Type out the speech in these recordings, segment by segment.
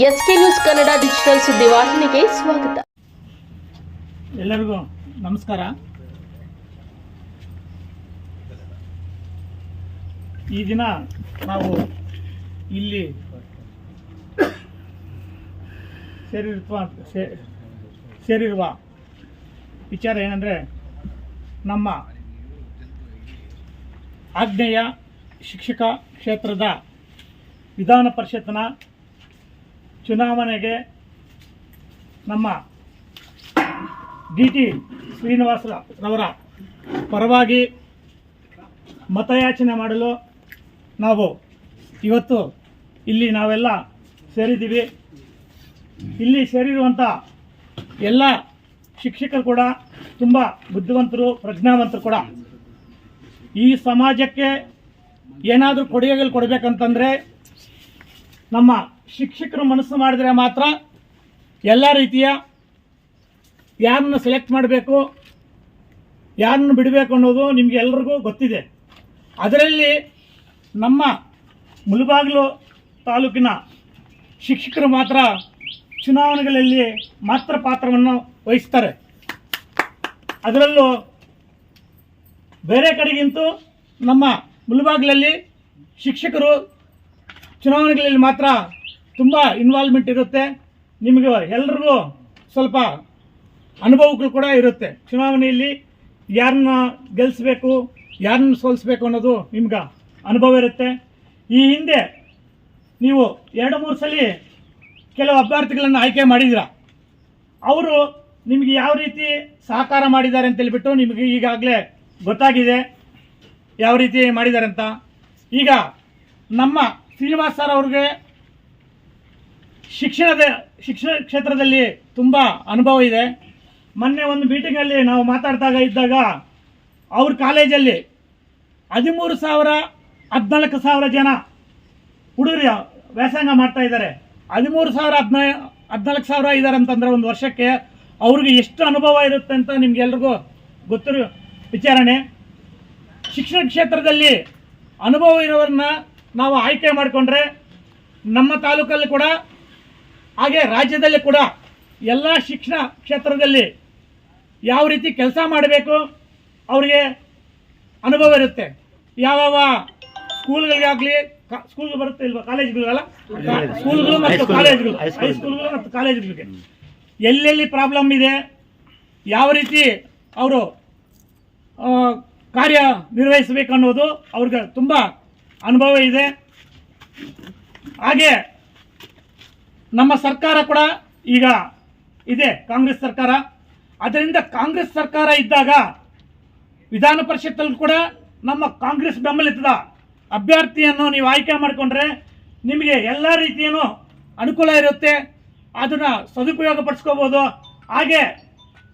S K news Kannada digital ಸುದ್ದಿವಾಹಿನಿಗೆ ಸ್ವಾಗತ. ಎಲ್ಲರಿಗೂ ನಮಸ್ಕಾರ. ಈ ದಿನ ನಾವು ಇಲ್ಲಿ ಸೇರಿರುವ ಸೇರಿರುವ ವಿಚಾರ ಏನಂದರೆ ನಮ್ಮ ಆಗ್ನೇಯ ಶಿಕ್ಷಕ ಕ್ಷೇತ್ರದ ವಿಧಾನ ಪರಿಷತ್ನ ಚುನಾವಣೆಗೆ ನಮ್ಮ ಡಿ ಟಿ ಶ್ರೀನಿವಾಸರವರ ಪರವಾಗಿ ಮತಯಾಚನೆ ಮಾಡಲು ನಾವು ಇವತ್ತು ಇಲ್ಲಿ ನಾವೆಲ್ಲ ಸೇರಿದ್ದೀವಿ. ಇಲ್ಲಿ ಸೇರಿರುವಂಥ ಎಲ್ಲ ಶಿಕ್ಷಕರು ಕೂಡ, ತುಂಬ ಬುದ್ಧಿವಂತರು, ಪ್ರಜ್ಞಾವಂತರು ಕೂಡ ಈ ಸಮಾಜಕ್ಕೆ ಏನಾದರೂ ಕೊಡುಗೆಗಳು ಕೊಡಬೇಕಂತಂದರೆ ನಮ್ಮ ಶಿಕ್ಷಕರು ಮನಸ್ಸು ಮಾಡಿದರೆ ಮಾತ್ರ ಎಲ್ಲ ರೀತಿಯ ಯಾರನ್ನು ಸೆಲೆಕ್ಟ್ ಮಾಡಬೇಕು, ಯಾರನ್ನು ಬಿಡಬೇಕು ಅನ್ನೋದು ನಿಮಗೆ ಎಲ್ರಿಗೂ ಗೊತ್ತಿದೆ. ಅದರಲ್ಲಿ ನಮ್ಮ ಮುಳಬಾಗಿಲು ತಾಲೂಕಿನ ಶಿಕ್ಷಕರು ಮಾತ್ರ ಚುನಾವಣೆಗಳಲ್ಲಿ ಮಾತ್ರ ಪಾತ್ರವನ್ನು ವಹಿಸ್ತಾರೆ. ಅದರಲ್ಲೂ ಬೇರೆ ಕಡೆಗಿಂತೂ ನಮ್ಮ ಮುಳಬಾಗಿಲಲ್ಲಿ ಶಿಕ್ಷಕರು ಚುನಾವಣೆಗಳಲ್ಲಿ ಮಾತ್ರ ತುಂಬ ಇನ್ವಾಲ್ವ್ಮೆಂಟ್ ಇರುತ್ತೆ. ನಿಮಗೆ ಎಲ್ರಿಗೂ ಸ್ವಲ್ಪ ಅನುಭವಗಳು ಕೂಡ ಇರುತ್ತೆ. ಚುನಾವಣೆಯಲ್ಲಿ ಯಾರನ್ನ ಗೆಲ್ಲಿಸ್ಬೇಕು ಯಾರನ್ನ ಸೋಲಿಸ್ಬೇಕು ಅನ್ನೋದು ನಿಮ್ಗೆ ಅನುಭವ ಇರುತ್ತೆ. ಈ ಹಿಂದೆ ನೀವು ಎರಡು, ಮೂರು ಸಲ ಕೆಲವು ಅಭ್ಯರ್ಥಿಗಳನ್ನು ಆಯ್ಕೆ ಮಾಡಿದಿರ ಅವರು ನಿಮಗೆ ಯಾವ ರೀತಿ ಸಹಕಾರ ಮಾಡಿದ್ದಾರೆ ಅಂತ ಹೇಳಿಬಿಟ್ಟು ನಿಮಗೆ ಈಗಾಗಲೇ ಗೊತ್ತಾಗಿದೆ. ಯಾವ ರೀತಿ ಮಾಡಿದ್ದಾರೆ ಅಂತ. ಈಗ ನಮ್ಮ ಶ್ರೀನಿವಾಸ್ ಸರ್ ಅವ್ರಿಗೆ ಶಿಕ್ಷಣದ ಶಿಕ್ಷಣ ಕ್ಷೇತ್ರದಲ್ಲಿ ತುಂಬ ಅನುಭವ ಇದೆ. ಮೊನ್ನೆ ಒಂದು ಮೀಟಿಂಗಲ್ಲಿ ನಾವು ಮಾತಾಡ್ದಾಗ ಇದ್ದಾಗ ಅವ್ರ ಕಾಲೇಜಲ್ಲಿ ಹದಿಮೂರು ಸಾವಿರ, ಹದಿನಾಲ್ಕು ಸಾವಿರ ಜನ ಹುಡುಗರು ವ್ಯಾಸಂಗ ಮಾಡ್ತಾ ಇದ್ದಾರೆ. ಹದಿಮೂರು ಸಾವಿರ, ಹದಿನೈ, ಹದಿನಾಲ್ಕು ಸಾವಿರ ಇದ್ದಾರೆ ಅಂತಂದ್ರೆ ಒಂದು ವರ್ಷಕ್ಕೆ ಅವ್ರಿಗೆ ಎಷ್ಟು ಅನುಭವ ಇರುತ್ತೆ ಅಂತ ನಿಮ್ಗೆಲ್ರಿಗೂ ಗೊತ್ತಿರೋ ವಿಚಾರಣೆ. ಶಿಕ್ಷಣ ಕ್ಷೇತ್ರದಲ್ಲಿ ಅನುಭವ ಇರೋರನ್ನ ನಾವು ಆಯ್ಕೆ ಮಾಡಿಕೊಂಡ್ರೆ ನಮ್ಮ ತಾಲೂಕಲ್ಲಿ ಕೂಡ ಹಾಗೆ ರಾಜ್ಯದಲ್ಲಿ ಕೂಡ ಎಲ್ಲ ಶಿಕ್ಷಣ ಕ್ಷೇತ್ರದಲ್ಲಿ ಯಾವ ರೀತಿ ಕೆಲಸ ಮಾಡಬೇಕು ಅವರಿಗೆ ಅನುಭವ ಇರುತ್ತೆ. ಯಾವ್ಯಾವ ಸ್ಕೂಲ್ಗಳಿಗಾಗಲಿ ಸ್ಕೂಲ್ ಬರುತ್ತೆ ಇಲ್ವಾ ಕಾಲೇಜ್ಗಳಿಗಲ್ಲ? ಸ್ಕೂಲ್ಗಳು ಮತ್ತು ಕಾಲೇಜ್ಗಳು. ಹೈಸ್ಕೂಲ್ಗಳು ಮತ್ತು ಕಾಲೇಜ್ಗಳಿಗೆ. ಎಲ್ಲೆಲ್ಲಿ ಪ್ರಾಬ್ಲಮ್ ಇದೆ ಯಾವ ರೀತಿ ಅವರು ಕಾರ್ಯ ನಿರ್ವಹಿಸಬೇಕು ಅನ್ನೋದು ಅವ್ರಿಗೆ ತುಂಬ ಅನುಭವ ಇದೆ. ಹಾಗೆ ನಮ್ಮ ಸರ್ಕಾರ ಕೂಡ ಈಗ ಇದೆ, ಕಾಂಗ್ರೆಸ್ ಸರ್ಕಾರ. ಅದರಿಂದ ಕಾಂಗ್ರೆಸ್ ಸರ್ಕಾರ ಇದ್ದಾಗ ವಿಧಾನ ಪರಿಷತ್ತಲ್ಲಿ ಕೂಡ ನಮ್ಮ ಕಾಂಗ್ರೆಸ್ ಬೆಂಬಲಿತದ ಅಭ್ಯರ್ಥಿಯನ್ನು ನೀವು ಆಯ್ಕೆ ಮಾಡಿಕೊಂಡ್ರೆ ನಿಮಗೆ ಎಲ್ಲ ರೀತಿಯೂ ಅನುಕೂಲ ಇರುತ್ತೆ, ಅದನ್ನು ಸದುಪಯೋಗ ಪಡಿಸ್ಕೋಬೋದು ಹಾಗೆ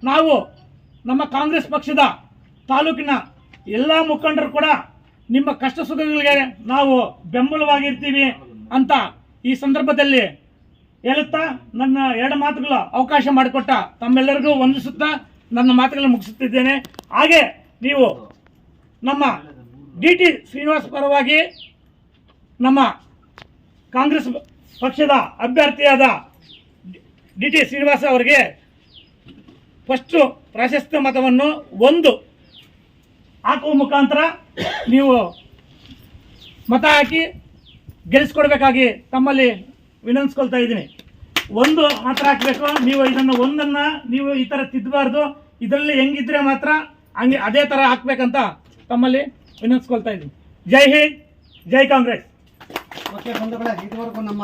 ನಾವು ನಮ್ಮ ಕಾಂಗ್ರೆಸ್ ಪಕ್ಷದ ತಾಲೂಕಿನ ಎಲ್ಲ ಮುಖಂಡರು ಕೂಡ ನಿಮ್ಮ ಕಷ್ಟ ಸುಖಗಳಿಗೆ ನಾವು ಬೆಂಬಲವಾಗಿರ್ತೀವಿ ಅಂತ ಈ ಸಂದರ್ಭದಲ್ಲಿ ಹೇಳುತ್ತಾ, ನನ್ನ ಎರಡು ಮಾತುಗಳ ಅವಕಾಶ ಮಾಡಿಕೊಟ್ಟ ತಮ್ಮೆಲ್ಲರಿಗೂ ವಂದಿಸುತ್ತಾ ನನ್ನ ಮಾತುಗಳನ್ನು ಮುಗಿಸುತ್ತಿದ್ದೇನೆ. ಹಾಗೆ ನೀವು ನಮ್ಮ ಡಿ ಟಿ ಶ್ರೀನಿವಾಸ್ ಪರವಾಗಿ ನಮ್ಮ ಕಾಂಗ್ರೆಸ್ ಪಕ್ಷದ ಅಭ್ಯರ್ಥಿಯಾದ ಡಿ ಟಿ ಶ್ರೀನಿವಾಸ ಅವರಿಗೆ ಫಸ್ಟು ಪ್ರಾಶಸ್ತ್ಯ ಮತವನ್ನು ಒಂದು ಹಾಕುವ ಮುಖಾಂತರ ನೀವು ಮತ ಹಾಕಿ ಗೆಲ್ಲಿಸ್ಕೊಡ್ಬೇಕಾಗಿ ತಮ್ಮಲ್ಲಿ ವಿನಂತಿಸ್ಕೊಳ್ತಾ ಇದ್ದೀನಿ. ಒಂದು ಮಾತ್ರ ಹಾಕಬೇಕು. ನೀವು ಇದನ್ನು ಒಂದನ್ನು ನೀವು ಈ ಥರ ತಿದ್ದಬಾರ್ದು ಇದರಲ್ಲಿ ಹೆಂಗಿದ್ರೆ ಮಾತ್ರ ಹಂಗೆ ಅದೇ ಥರ ಹಾಕ್ಬೇಕಂತ ತಮ್ಮಲ್ಲಿ ವಿನಂತಿಸ್ಕೊಳ್ತಾ ಇದ್ದೀನಿ. ಜೈ ಹಿಂದ್, ಜೈ ಕಾಂಗ್ರೆಸ್. ಓಕೆ ಬಂಧುಗಳೇ, ಇದುವರೆಗೂ ನಮ್ಮ